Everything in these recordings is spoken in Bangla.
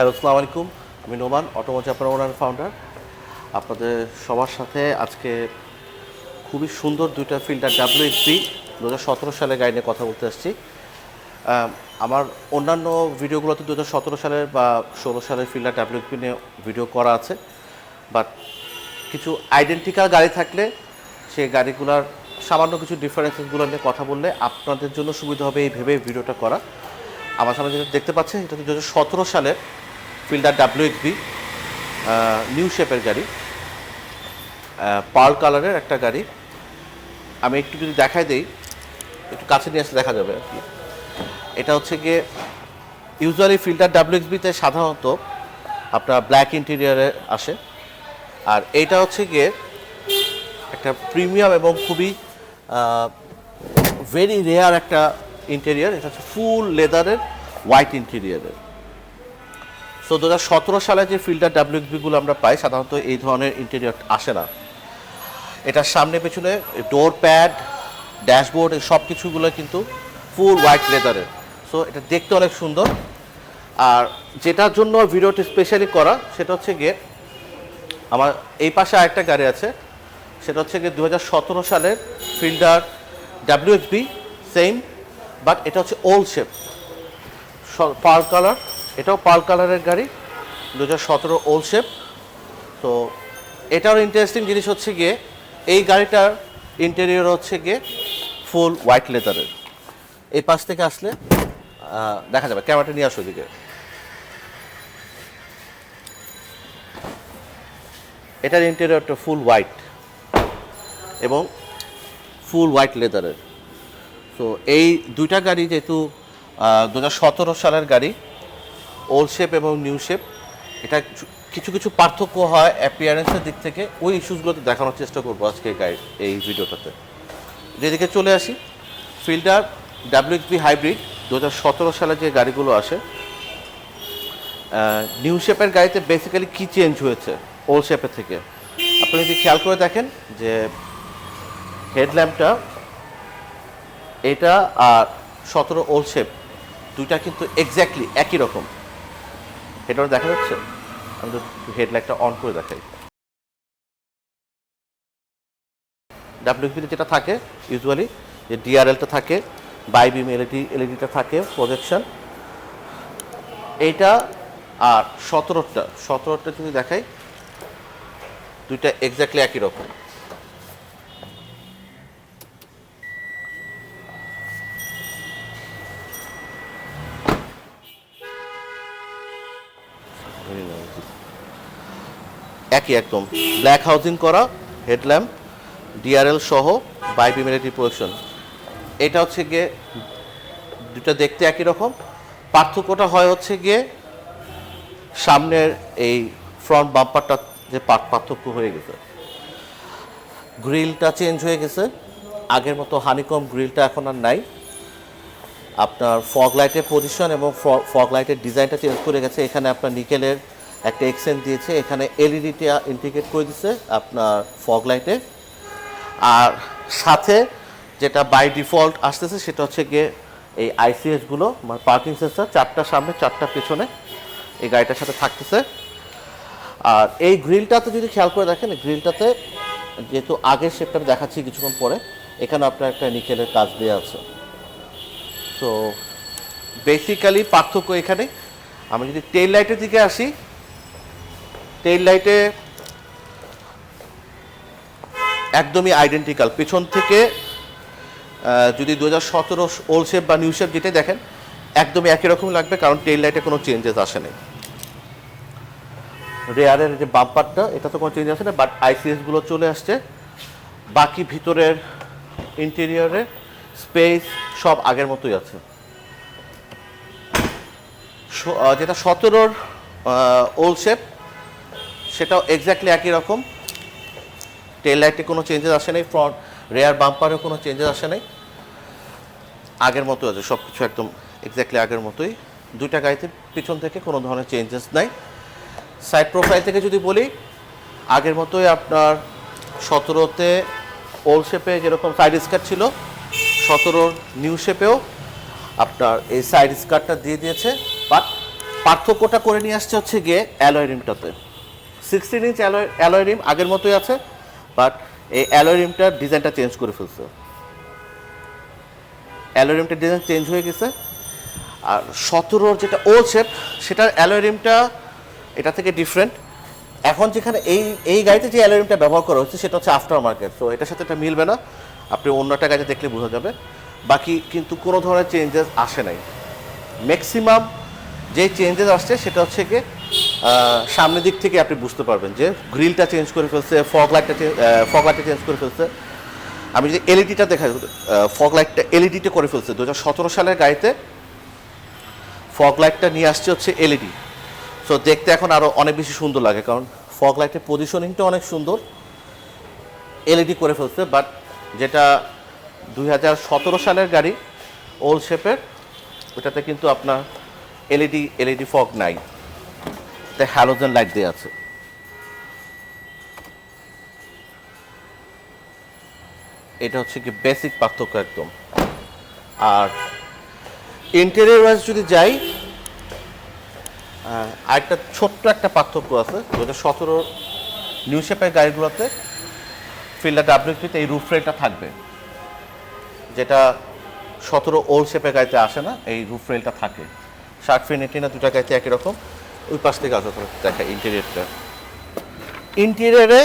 হ্যালো, আসসালামু আলাইকুম। আমি নোমান অটোমোজ ওনার ফাউন্ডার আপনাদের সবার সাথে আজকে খুবই সুন্দর দুইটা ফিল্টার ডাব্লিউ এইচপি দু হাজার সতেরো সালে গাড়ি নিয়ে কথা বলতে আসছি। আমার অন্যান্য ভিডিওগুলোতে দু হাজার সতেরো সালের বা ষোলো সালের ফিল্টার ডাব্লিউ এইচপি নিয়ে ভিডিও করা আছে। বাট কিছু আইডেন্টিক্যাল গাড়ি থাকলে সেই গাড়িগুলোর সামান্য কিছু ডিফারেন্সেসগুলো নিয়ে কথা বললে আপনাদের জন্য সুবিধা হবে এই ভেবে ভিডিওটা করা। আমার সামনে যেটা দেখতে পাচ্ছেন, এটা দু হাজার সতেরো সালের ফিল্ডার ডাব্লিউ এক্সবি নিউ শেপের গাড়ি পার্ল কালারের একটা গাড়ি। আমি একটু যদি দেখাই দিই, একটু কাছে নিয়ে আসলে দেখা যাবে আর কি। এটা হচ্ছে গিয়ে ইউজুয়ালি ফিল্টার ডাব্লিউ এক্সবিতে সাধারণত আপনার ব্ল্যাক ইন্টেরিয়ারে আসে। আর এইটা হচ্ছে গিয়ে একটা প্রিমিয়াম এবং খুবই ভেরি রেয়ার একটা ইন্টেরিয়ার। এটা হচ্ছে ফুল লেদারের হোয়াইট ইন্টেরিয়ারের সো দু সালে যে ফিল্টার ডাব্লিউবিগুলো আমরা পাই, সাধারণত এই ধরনের ইন্টেরিয়র আসে না। এটার সামনে পেছনে ডোর প্যাড ড্যাশবোর্ড এই সব কিছুগুলো কিন্তু ফুল হোয়াইট লেদারের সো এটা দেখতে অনেক সুন্দর। আর যেটার জন্য ভিডিওটি স্পেশালি করা, সেটা হচ্ছে গিয়ে আমার এই পাশে আরেকটা গাড়ি আছে। সেটা হচ্ছে গিয়ে দু হাজার সতেরো সালের ফিল্ডার ডাব্লিউএসবি সেম বাট এটা হচ্ছে ওল্ড শেপ পার্ল কালার এটাও পার্ল কালারের গাড়ি। দু হাজার সতেরো ওল্ড শেপ তো এটাও ইন্টারেস্টিং জিনিস হচ্ছে গিয়ে, এই গাড়িটার ইন্টেরিয়র হচ্ছে গিয়ে ফুল হোয়াইট লেদারের এই পাশ থেকে আসলে দেখা যাবে, ক্যামেরাটা নিয়ে আসো দিকে এটার ইন্টেরিয়রটা ফুল হোয়াইট এবং ফুল হোয়াইট লেদারের তো এই দুইটা গাড়ি যেহেতু দু হাজার সতেরো সালের গাড়ি ওল্ড শেপ এবং নিউ শেপ এটা কিছু- কিছু পার্থক্য হয় অ্যাপিয়ারেন্সের দিক থেকে। ওই ইস্যুসগুলোতে দেখানোর চেষ্টা করব আজকে এই গাড়ি এই ভিডিওটাতে যেদিকে চলে আসি ফিল্ডার ডাব্লিউএক্সবি হাইব্রিড দু হাজার সতেরো সালে যে গাড়িগুলো আসে নিউ শেপের গাড়িতে বেসিক্যালি কি চেঞ্জ হয়েছে ওল্ড শেপের থেকে? আপনি যদি খেয়াল করে দেখেন যে হেডল্যাম্পটা এটা আর সতেরো ওল্ড শেপ দুইটা কিন্তু এক্স্যাক্টলি একই রকম। এটা দেখা যাচ্ছে? আমি তো হেডলাইটটা অন করে দেখাই। ডাব্লিউপিতে যেটা থাকে ইউজুয়ালি যে ডিআরএলটা থাকে বাই বাইবিম এলইডি এলইডিটা থাকে প্রজেকশন এইটা আর সতেরোটা সতেরোটা যদি দেখাই, দুইটা এক্স্যাক্টলি একই রকম। একই একদম। ব্ল্যাক হাউজিং করা হেডল্যাম্প ডিআরএল সহ বাইবিমিলিটি প্রোডাকশন এটা হচ্ছে গিয়ে দুটো দেখতে একই রকম। পার্থক্যটা হয় হচ্ছে গিয়ে সামনের এই ফ্রন্ট বাম্পারটা যে পার- পার্থক্য হয়ে গেছে। গ্রিলটা চেঞ্জ হয়ে গেছে। আগের মতো হানিকম গ্রিলটা এখন আর নাই। আপনার ফগ লাইটের পজিশন এবং ফগ লাইটের ডিজাইনটা চেঞ্জ করে গেছে। এখানে আপনার নিকেলের একটা এক্সেন্ট দিয়েছে, এখানে এলইডিটা ইন্টিগ্রেট করে দিচ্ছে আপনার ফগ লাইটে আর সাথে যেটা বাই ডিফল্ট আসতেছে সেটা হচ্ছে গিয়ে এই আইসিএসগুলো মানে পার্কিং সেন্সার চারটা সামনে চারটা পেছনে এই গাড়িটার সাথে থাকতেছে। আর এই গ্রিলটাতে যদি খেয়াল করে দেখেন গ্রিলটাতে যেহেতু আগের শেপটা আমি দেখাচ্ছি কিছুক্ষণ পরে, এখানে আপনার একটা নিকেলের কাজ দেওয়া আছে। তো বেসিক্যালি পার্থক্য এখানে আমি যদি টেল লাইটের দিকে আসি টেল লাইটে একদমই আইডেন্টিক্যাল পেছন থেকে যদি দু হাজার সতেরো ওল্ড শেপ বা নিউ শেপ যেটাই দেখেন, একদমই একই রকম লাগবে, কারণ টেইল লাইটে কোনো চেঞ্জেস আসে নাই। রেয়ারের যে বাম্পারটা এটা তো কোনো চেঞ্জ আসে না বাট আইসিএসগুলো চলে আসছে। বাকি ভিতরের ইন্টেরিয়রের স্পেস সব আগের মতোই আছে। যেটা সতেরোর ওল্ড শেপ সেটাও এক্স্যাক্টলি একই রকম। টেল লাইটে কোনো চেঞ্জেস আসে নাই ফ্রন্ট রেয়ার বাম্পারেও কোনো চেঞ্জেস আসে নাই। আগের মতো আছে সব কিছু একদম এক্স্যাক্টলি আগের মতোই। দুইটা গাড়িতে পিছন থেকে কোনো ধরনের চেঞ্জেস নাই। সাইড প্রোফাইল থেকে যদি বলি, আগের মতোই আপনার সতেরোতে ওল্ড শেপে যেরকম সাইড স্কার্ট ছিল, সতেরোর নিউ শেপেও আপনার এই সাইড স্কার্টটা দিয়ে দিয়েছে। বাট পার্থক্যটা করে নিয়ে আসছে হচ্ছে গিয়ে অ্যালয় রিমটাতে সিক্সটিন ইঞ্চ অ্যালয় রিম আগের মতোই আছে বাট এই অ্যালয় রিমটার ডিজাইনটা চেঞ্জ করে ফেলছে। অ্যালয় রিমটার ডিজাইন চেঞ্জ হয়ে গেছে, আর সতেরোর যেটা ওল্ড শেপ সেটার অ্যালয় রিমটা এটা থেকে ডিফারেন্ট এখন যেখানে এই এই গাড়িতে যে অ্যালয় রিমটা ব্যবহার করা হচ্ছে, সেটা হচ্ছে আফটার মার্কেট তো এটার সাথে এটা মিলবে না। আপনি অন্য একটা গাড়িতে দেখলে বোঝা যাবে। বাকি কিন্তু কোনো ধরনের চেঞ্জেস আসে নাই। ম্যাক্সিমাম যে চেঞ্জেস আসছে, সেটা হচ্ছে গিয়ে সামনের দিক থেকে আপনি বুঝতে পারবেন যে গ্রিলটা চেঞ্জ করে ফেলছে ফগ লাইটটা ফগ লাইটটা চেঞ্জ করে ফেলছে। আমি যদি এলইডিটা দেখা ফগ লাইটটা এলইডিতে করে ফেলছে। দু হাজার সতেরো সালের গাড়িতে ফগ লাইটটা নিয়ে আসছে হচ্ছে এলইডি সো দেখতে এখন আরও অনেক বেশি সুন্দর লাগে, কারণ ফগ লাইটের পজিশনিংটা অনেক সুন্দর। এলইডি করে ফেলছে বাট যেটা দুই হাজার সতেরো সালের গাড়ি ওল্ড শেপের ওটাতে কিন্তু আপনার এলইডি এলইডি ফগ নাই। তাই হ্যালোজেন লাইট দেওয়া আছে। এটা হচ্ছে কি বেসিক পার্থক্য একদম। আর ইন্টেরিয়র ওয়াইজ যদি যাই আরেকটা ছোট্ট একটা পার্থক্য আছে, যেটা সতেরো নিউ শেপের গাড়িগুলোতে ফিল্ডার ডাব্লিউপিতে এই রুফ রেলটা থাকবে। যেটা সতেরো ওল্ড শেপের গাড়িতে আসে না, এই রুফ রেলটা থাকে। শার্ট ফিনিটি না দুটা গাড়িতে একই রকম। ওই পাশ থেকে আসে দেখা ইন্টেরিয়রটা ইন্টেরিয়রে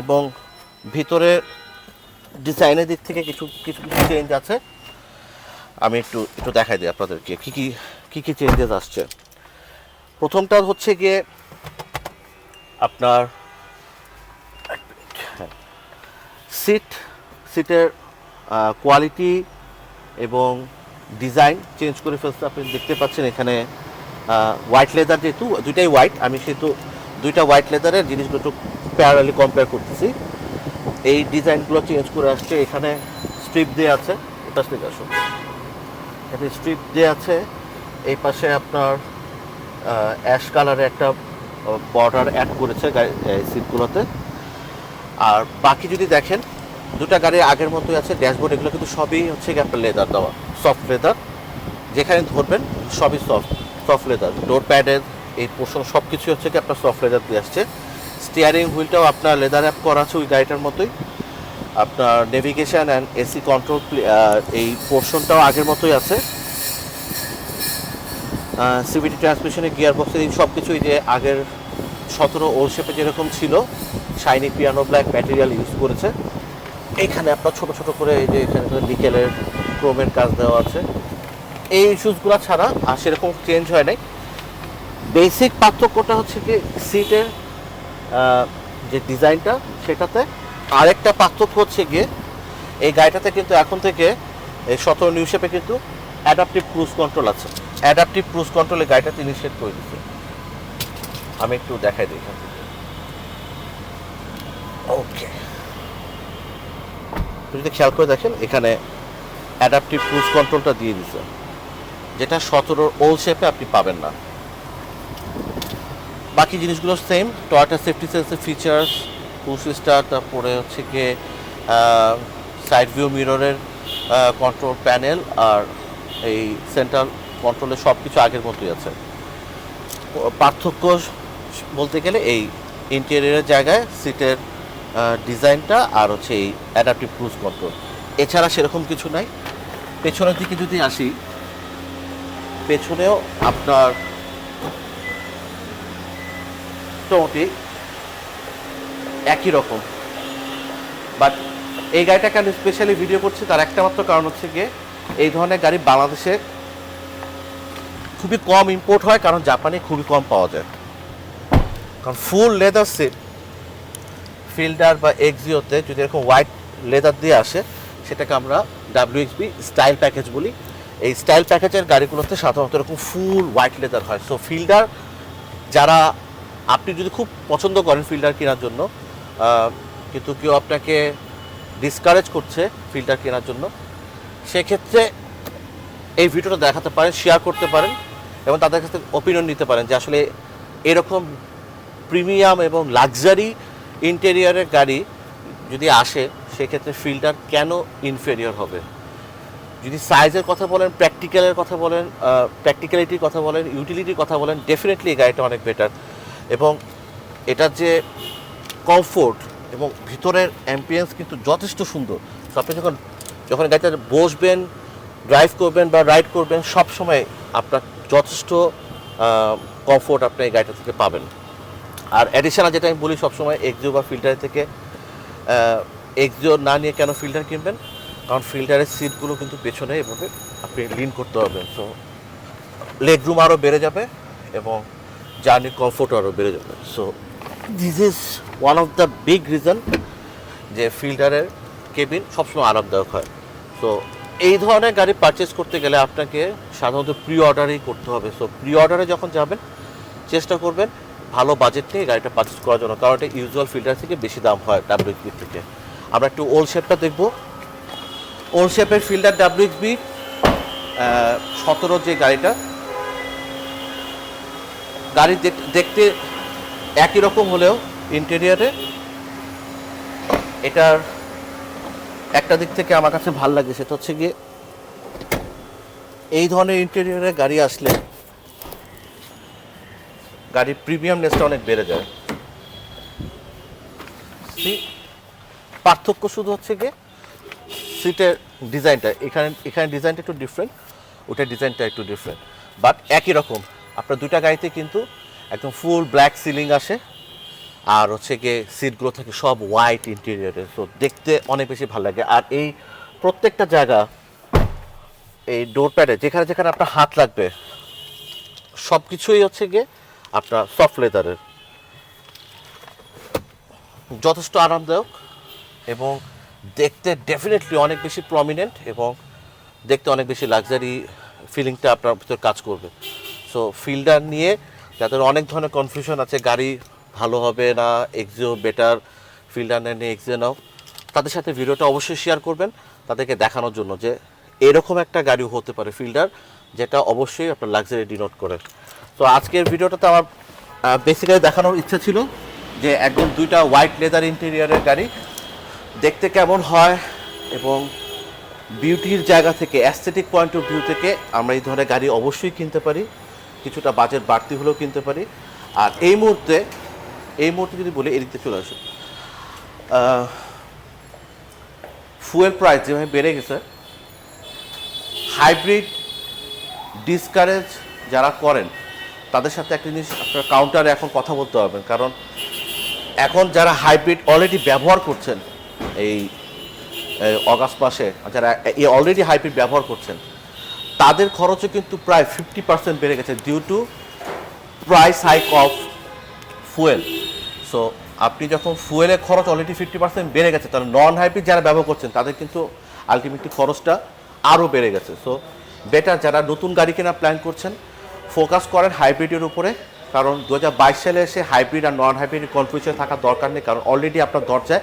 এবং ভিতরে ডিজাইনের দিক থেকে কিছু কিছু কিছু চেঞ্জ আছে। আমি একটু একটু দেখাই দিই আপনাদেরকে কী কী কী কী চেঞ্জেস আসছে। প্রথমটা হচ্ছে গিয়ে আপনার সিট সিটের কোয়ালিটি এবং ডিজাইন চেঞ্জ করে ফেলছে। আপনি দেখতে পাচ্ছেন এখানে হোয়াইট লেদার যেহেতু, দুইটাই হোয়াইট আমি সেহেতু দুইটা হোয়াইট লেদারের জিনিসগুলো একটু প্যারালি কম্পেয়ার করতেছি। এই ডিজাইনগুলো চেঞ্জ করে আসছে, এখানে স্ট্রিপ দেওয়া আছে এটা থেকে আসুন। এখানে স্ট্রিপ দেওয়া আছে, এই পাশে আপনার অ্যাশ কালারের একটা বর্ডার অ্যাড করেছে গাড়ি- সিটগুলোতে আর বাকি যদি দেখেন, দুটা গাড়ি আগের মতোই আছে ড্যাশবোর্ড এগুলো কিন্তু সবই হচ্ছে আপনার লেদার দেওয়া সফট লেদার যেখানে ধরবেন, সবই সফট সফট লেদার ডোর প্যাডের এই পোর্শন সব কিছু হচ্ছে কি আপনার সফট লেদার দিয়ে আসছে। স্টিয়ারিং হুইলটাও আপনার লেদার অ্যাপ করা আছে ওই গাড়িটার মতোই। আপনার নেভিগেশন অ্যান্ড এসি কন্ট্রোল এই পোর্শনটাও আগের মতোই আছে। সিভিটি ট্রান্সমিশনে গিয়ার বক্সের সব কিছুই যে আগের সতেরো ওল শেপে যেরকম ছিল shiny piano black material use করেছে। এখানে আপনার ছোট ছোট করে এই যে এখানে নিকেলের ক্রোমের কাজ দেওয়া আছে। এই ইস্যুসগুলো ছাড়া আর সেরকম চেঞ্জ হয় নাই। বেসিক পার্থক্যটা হচ্ছে কি সিটের যে ডিজাইনটা সেটাতে আরেকটা পার্থক্য হচ্ছে গিয়ে এই গাড়িটাতে কিন্তু এখন থেকে এই সতেরো নিউ শেপে কিন্তু অ্যাডাপটিভ ক্রুজ কন্ট্রোল আছে। অ্যাডাপটিভ ক্রুজ কন্ট্রোলে গাড়িটাতে ইনিশিয়েট করে দিচ্ছে আমি একটু দেখাই দিই এখান থেকে। ওকে যদি খেয়াল করে দেখেন, এখানে অ্যাডাপটিভ ক্রুজ কন্ট্রোলটা দিয়ে দিছে যেটা সতেরোর ওল শেপে আপনি পাবেন না। বাকি জিনিসগুলো সেম টয়টা সেফটি সেন্সের ফিচার্স পুশ স্টার তারপরে হচ্ছে গিয়ে সাইড ভিউ মিররের কন্ট্রোল প্যানেল আর এই সেন্ট্রাল কন্ট্রোলের সব কিছু আগের মতোই আছে। পার্থক্য বলতে গেলে এই ইন্টেরিয়রের জায়গায় সিটের ডিজাইনটা আর হচ্ছে এই অ্যাডাপটিভ ক্রুজ কন্ট্রোল এছাড়া সেরকম কিছু নাই। পেছনের দিকে যদি আসি পেছনেও আপনার মোটামুটি একই রকম। বাট এই গাড়িটাকে আমি স্পেশালি ভিডিও করছি? তার একটা মাত্র কারণ হচ্ছে গিয়ে এই ধরনের গাড়ি বাংলাদেশে খুবই কম ইম্পোর্ট হয়, কারণ জাপানে খুবই কম পাওয়া যায়। কারণ ফুল লেদার সিট ফিল্ডার বা এক্সিওতে যদি এরকম হোয়াইট লেদার দিয়ে আসে, সেটাকে আমরা ডাব্লিউএক্সবি স্টাইল প্যাকেজ বলি। এই স্টাইল প্যাকেজের গাড়িগুলোতে সাধারণত এরকম ফুল হোয়াইট লেদার হয়। সো ফিল্ডার যারা, আপনি যদি খুব পছন্দ করেন ফিল্ডার কেনার জন্য কিন্তু কেউ আপনাকে ডিসকারেজ করছে ফিল্ডার কেনার জন্য, সেক্ষেত্রে এই ভিডিওটা দেখাতে পারেন শেয়ার করতে পারেন এবং তাদের কাছ থেকে ওপিনিয়ন নিতে পারেন যে আসলে এরকম প্রিমিয়াম এবং লাক্সারি ইন্টেরিয়ারের গাড়ি যদি আসে, সেক্ষেত্রে ফিল্ডার কেন ইনফেরিয়র হবে? যদি সাইজের কথা বলেন প্র্যাকটিক্যালের কথা বলেন প্র্যাকটিক্যালিটির কথা বলেন ইউটিলিটির কথা বলেন ডেফিনেটলি এই গাড়িটা অনেক বেটার এবং এটার যে কমফোর্ট এবং ভিতরের অ্যাম্পিয়েন্স কিন্তু যথেষ্ট সুন্দর। তো আপনি যখন যখন গাড়িতে বসবেন ড্রাইভ করবেন বা রাইড করবেন সব সময় আপনার যথেষ্ট কমফোর্ট আপনি এই গাড়িটা থেকে পাবেন। আর অ্যাডিশনাল যেটা আমি বলি সবসময় এক্সিও বা ফিল্টার থেকে এক্সিও না নিয়ে কেন ফিল্টার কিনবেন? কারণ ফিল্টারের সিটগুলো কিন্তু পেছনে এভাবে আপনি লিন করতে পারবেন সো লেগ রুম আরও বেড়ে যাবে এবং জার্নি কমফোর্টও আরও বেড়ে যাবে। So this is one of the big reason যে ফিল্টারের কেবিন সবসময় আরামদায়ক হয়। তো এই ধরনের গাড়ি পারচেস করতে গেলে আপনাকে সাধারণত প্রি অর্ডারই করতে হবে। সো প্রি অর্ডারে যখন যাবেন, চেষ্টা করবেন ভালো বাজেট নিয়ে গাড়িটা পারচেস করার জন্য। কারণ এটা ইউজুয়াল ফিল্টার থেকে বেশি দাম হয় ডাব্লিউএক্সবি থেকে। আমরা একটু ওল্ড শেপটা দেখব। ওল্ড শেপের ফিল্টার ডাব্লিউএক্সবি সতেরো যে গাড়িটা, গাড়ি দেখ- দেখতে একই রকম হলেও ইন্টেরিয়ারে এটার একটা দিক থেকে আমার কাছে ভালো লাগে সেটা হচ্ছে গিয়ে এই ধরনের ইন্টেরিয়ারে গাড়ি আসলে গাড়ির প্রিমিয়ামনেসটা অনেক বেড়ে যায়। পার্থক্য শুধু হচ্ছে গিয়ে সিটের ডিজাইনটা এখানে এখানে ডিজাইনটা একটু ডিফারেন্ট ওটার ডিজাইনটা একটু ডিফারেন্ট বাট একই রকম, আপনার দুটা গাড়িতে কিন্তু একদম ফুল ব্ল্যাক সিলিং আসে, আর হচ্ছে গিয়ে সিটগুলো থাকে সব হোয়াইট ইন্টেরিয়রে তো দেখতে অনেক বেশি ভালো লাগে। আর এই প্রত্যেকটা জায়গা, এই ডোর প্যাডে যেখানে যেখানে আপনার হাত লাগবে সব কিছুই হচ্ছে গিয়ে আপনার সফট লেদারের যথেষ্ট আরামদায়ক এবং দেখতে ডেফিনেটলি অনেক বেশি প্রমিনেন্ট এবং দেখতে অনেক বেশি লাক্সারি ফিলিংটা আপনার ভিতর কাজ করবে। সো ফিল্ডার নিয়ে যাদের অনেক ধরনের কনফিউশন আছে, গাড়ি ভালো হবে না এক্সিও বেটার ফিল্ডার নিয়ে এক্সিও নাও, তাদের সাথে ভিডিওটা অবশ্যই শেয়ার করবেন, তাদেরকে দেখানোর জন্য যে এরকম একটা গাড়িও হতে পারে ফিল্ডার যেটা অবশ্যই আপনার লাক্সারি ডিনোট করে। তো আজকের ভিডিওটাতে আমার বেসিক্যালি দেখানোর ইচ্ছা ছিল যে একদম দুইটা হোয়াইট লেদার ইন্টেরিয়ারের গাড়ি দেখতে কেমন হয় এবং বিউটির জায়গা থেকে অ্যাস্থেটিক পয়েন্ট অফ ভিউ থেকে আমরা এই ধরনের গাড়ি অবশ্যই কিনতে পারি। কিছুটা বাজেট বাড়তি হলেও কিনতে পারি। আর এই মুহূর্তে এই মুহূর্তে যদি বলি, এদিকে চলে আসুন। ফুয়েল প্রাইস যেভাবে বেড়ে গেছে হাইব্রিড ডিসকারেজ যারা করেন, তাদের সাথে একটা জিনিস আপনার কাউন্টারে এখন কথা বলতে পারবেন কারণ এখন যারা হাইব্রিড অলরেডি ব্যবহার করছেন এই অগাস্ট মাসে, যারা এই অলরেডি হাইব্রিড ব্যবহার করছেন, তাদের খরচও কিন্তু প্রায় ফিফটি পার্সেন্ট বেড়ে গেছে due to price hike of fuel so আপনি যখন ফুয়েলের খরচ অলরেডি ফিফটি পার্সেন্ট বেড়ে গেছে, তাহলে নন হাইব্রিড যারা ব্যবহার করছেন, তাদের কিন্তু আলটিমেটলি খরচটা আরও বেড়ে গেছে। সো বেটার যারা নতুন গাড়ি কেনার প্ল্যান করছেন ফোকাস করেন হাইব্রিডের উপরে, কারণ দু হাজার বাইশ সালে এসে হাইব্রিড আর নন হাইব্রিড কনফিউশন থাকার দরকার নেই, কারণ অলরেডি আপনার দরজায়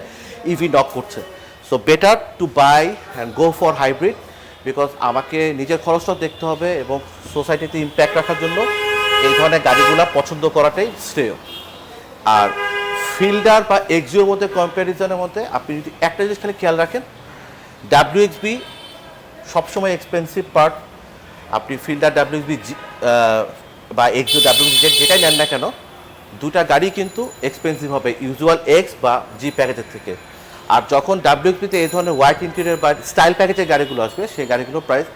ইভি নক করছে। So better to buy and go for hybrid because আমাকে নিজের খরচটাও দেখতে হবে এবং সোসাইটিতে ইম্প্যাক্ট রাখার জন্য এই ধরনের গাড়িগুলো পছন্দ করাটাই শ্রেয়। আর ফিল্ডার বা এক্সিওর মধ্যে কম্প্যারিজনের মধ্যে আপনি যদি একটা জিনিস খালি খেয়াল রাখেন ডাব্লিউএক্সবি সবসময় এক্সপেন্সিভ পার্ট আপনি ফিল্ডার ডাব্লিউএক্সবি বা এক্সিও ডাব্লিউএক্সবি যেটাই নেন না কেন দুটা গাড়ি কিন্তু এক্সপেন্সিভ হবে ইউজুয়াল এক্স বা জি প্যাকেজের থেকে। আর যখন ডাব্লিউএক্সবিতে এই ধরনের হোয়াইট ইন্টেরিয়র বা স্টাইল প্যাকেজের গাড়িগুলো আসবে, সেই গাড়িগুলোর প্রাইস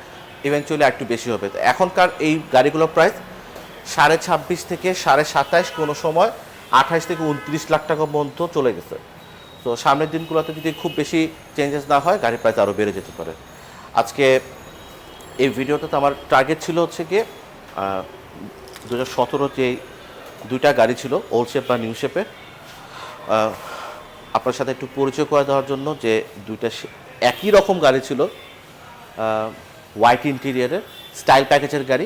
ইভেনচুয়ালি একটু বেশি হবে। তো এখনকার এই গাড়িগুলোর প্রাইস সাড়ে ছাব্বিশ থেকে সাড়ে সাতাইশ কোনো সময় আঠাইশ থেকে উনত্রিশ লাখ টাকা পর্যন্ত চলে গেছে। তো সামনের দিনগুলোতে যদি খুব বেশি চেঞ্জেস না হয়, গাড়ির প্রাইস আরও বেড়ে যেতে পারে। আজকে এই ভিডিওটাতে আমার টার্গেট ছিল হচ্ছে গিয়ে দু হাজার সতেরো যে দুইটা গাড়ি ছিল ওল্ড শেপ বা নিউ শেপের আপনার সাথে একটু পরিচয় করে দেওয়ার জন্য যে দুইটা একই রকম গাড়ি ছিল হোয়াইট ইন্টেরিয়ারের স্টাইল প্যাকেজের গাড়ি।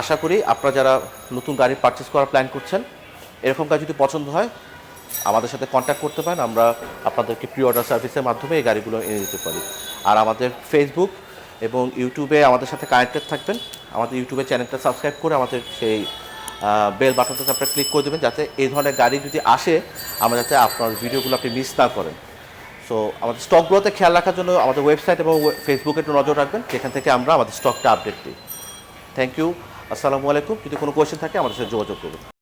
আশা করি আপনারা যারা নতুন গাড়ি পারচেস করার প্ল্যান করছেন, এরকম গাড়ি যদি পছন্দ হয়, আমাদের সাথে কন্ট্যাক্ট করতে পারেন। আমরা আপনাদেরকে প্রি অর্ডার সার্ভিসের মাধ্যমে এই গাড়িগুলো এনে দিতে পারি। আর আমাদের ফেসবুক এবং ইউটিউবে আমাদের সাথে কানেক্টেড থাকবেন। আমাদের ইউটিউবের চ্যানেলটা সাবস্ক্রাইব করে আমাদের সেই বেল বাটনটাতে আপনারা ক্লিক করে দেবেন যাতে এই ধরনের গাড়ি যদি আসে, আমরা যাতে আপনার ভিডিওগুলো আপনি মিস না করেন। সো আমাদের স্টকগুলোতে খেয়াল রাখার জন্য আমাদের ওয়েবসাইট এবং ফেসবুকে একটু নজর রাখবেন সেখান থেকে আমরা আমাদের স্টকটা আপডেট দিই। থ্যাংক ইউ আসসালামু আলাইকুম। যদি কোনো কোয়েশ্চেন থাকে, আমাদের সাথে যোগাযোগ করুন